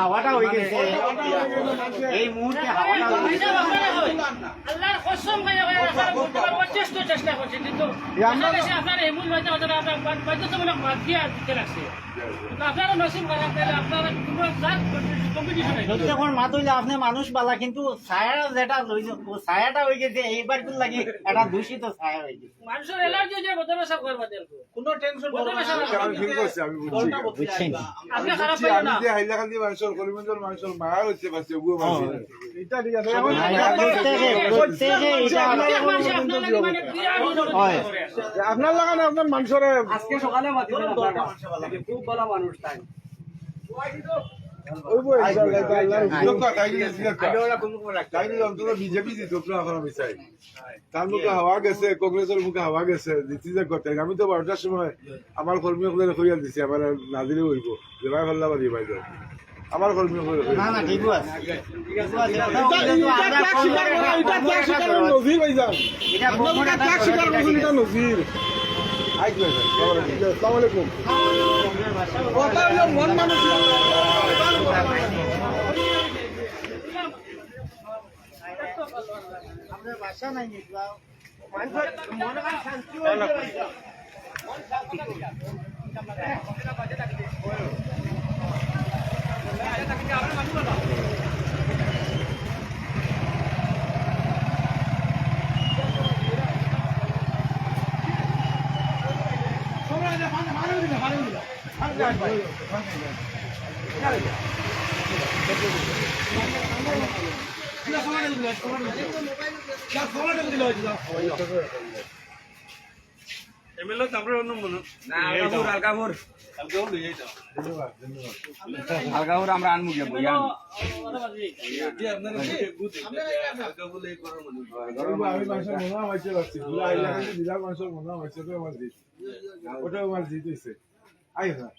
হাওয়াটা হয়ে গেছে এই মুহূর্তে হাওয়াটা চেষ্টা কিন্তু আপনার হয়তো বাধ্যতামূলক বাদ দিয়ে দিতে লাগছে। নসিব খারাপ আপনার মাত হইলে আপনি মানুষ বালা কিন্তু ছায়া যেটা ছায়াটা হয়ে গেছে এইবার লাগে এটা দূষিত ছায়া হয়ে গেছে মানুষের এলার্জি যে বদলে সব করবা কোনো টেনশন আমি ফিল করছি আমি বুঝছি। আপনি খারাপ বুঝছি, পাইও আমি না যে হাইলাকান্দি মানুষের কলিমঞ্জল মানুষের মায়ার হচ্ছে পাচ্ছে ওগুলো মানুষ এটা ঠিক আছে প্রত্যেকে প্রত্যেকে এটা প্রত্যেক মানুষে আপনার লাগে বিরাট হয়। করে আপনার লাগানে আপনার মানুষের আজকে সকালে খুব ভালো মানুষ তাই। তার মুখে হাওয়া গেছে কংগ্রেসের মুখে হাওয়া গেছে দিচ্ছি যে করতে আমি তো বারোটার সময় আমার কর্মী সকলের হইয়া দিছি আমার নাজিরে হইব। যেভাবে পাই যাও। আমার কর্মী সকলের নজির ভাই যান। ত্যাগ স্বীকার করছেন এটা নজির। আসসালামু আলাইকুম। কথা হলো মন মানুষ আপনার বাসা নাই নিবা আলগাপুর আমরা আনমু গিয়ে বইয়া আমি মানুষের মনে হয়েছে পাচ্ছি দুলা হাইলাকান্দি দিলার মানুষের মনে হয়েছে তো আমার জিত ওটাও আমার জিত হয়েছে আই হ্যাঁ